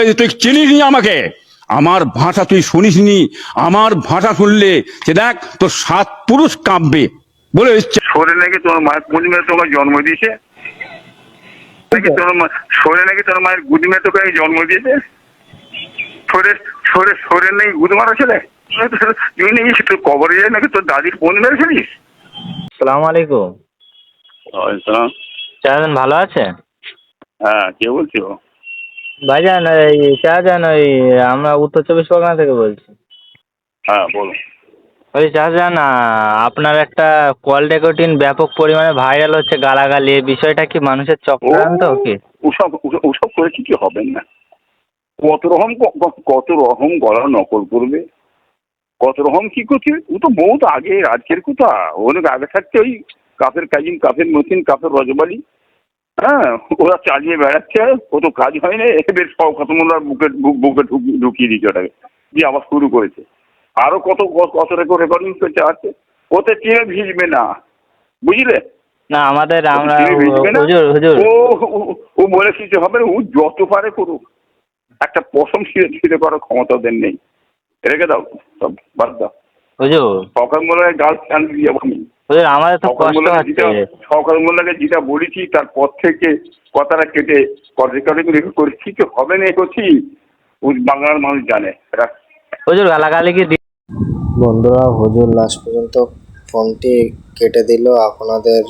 এই তুই চিনিস নি আমাকে? আমার ভাষা তুই শুনিস নি? আমার ভাষা শুনলে সে দেখ তোর সাত পুরুষ কাঁপবে। বলে এসছে। সরে নাকি তোমার মায়ের গুদি মেয়ে জন্ম দিয়েছে? নাকি তোমার মা সরে নাকি তোমার মায়ের গুদি মেয়ে তোকে জন্ম দিয়েছে? সরে সরে সরে নাকি গুদি মারা ছেলে তুই নাকি তোর কবরে যায় নাকি তোর দাদির বোন মেরে ফেলিস সালাম আলাইকুম। চাচান ভালো আছে হ্যাঁ কে বলছো ভাইজান এই চাচান ওই আমরা উত্তর চব্বিশ পরগনা থেকে বলছি। হ্যাঁ বলুন। ওই চাচান আপনার একটা কল রেকর্ডিং ব্যাপক পরিমাণে ভাইরাল হচ্ছে গালাগালি এই বিষয়টা কি মানুষের চক্রান্ত কি? ওসব ওসব- করে কি কি হবে না? কত রকম কত রকম গলা নকল করবে? কত রকম কি করছে? ও তো বহুত আগে আজকের কথা। অনেক আগে থাকতে ওই কাপের কাজিম কাপের মতিন কাপের রজবালি। হ্যাঁ ওরা চালিয়ে বেড়াচ্ছে ও তো কাজ হয় না এবার সব কত মোল্লার বুকে বুকে ঢুকি- ঢুকিয়ে দিচ্ছে ওটাকে দিয়ে আবার শুরু করেছে। আরও কত কত রেকর্ড রেকর্ডিং করতে আছে ওতে চিনে ভিজবে না বুঝলে? না আমাদের আমরা হুজুর হুজুর। ও বলে কিছু হবে ও যত পারে করুক একটা পশম ছিঁড়ে ছিঁড়ে করার ক্ষমতা ওদের নেই। রেখে দাও সব বাদ দাও। হুজুর। সকাল মোল্লাকে গাল ফ্যান দিয়ে যাব আমি। আমাদের তো কষ্ট হচ্ছে। সকাল মোল্লাকে যেটা বলেছি তারপর থেকে কথাটা কেটে রেকর্ডিং রেকর্ড করে কিছু হবে না করছি বাংলার মানুষ জানে। হুজুর গালাগালি কি বন্ধুরা হুজুর লাস্ট পর্যন্ত ফোনটি কেটে দিল। আপনাদের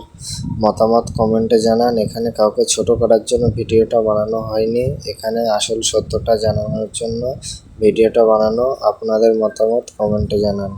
মতামত কমেন্টে জানান। এখানে কাউকে ছোট করার জন্য ভিডিওটা বানানো হয়নি। এখানে আসল সত্যটা জানানোর জন্য ভিডিওটা বানানো। আপনাদের মতামত কমেন্টে জানান।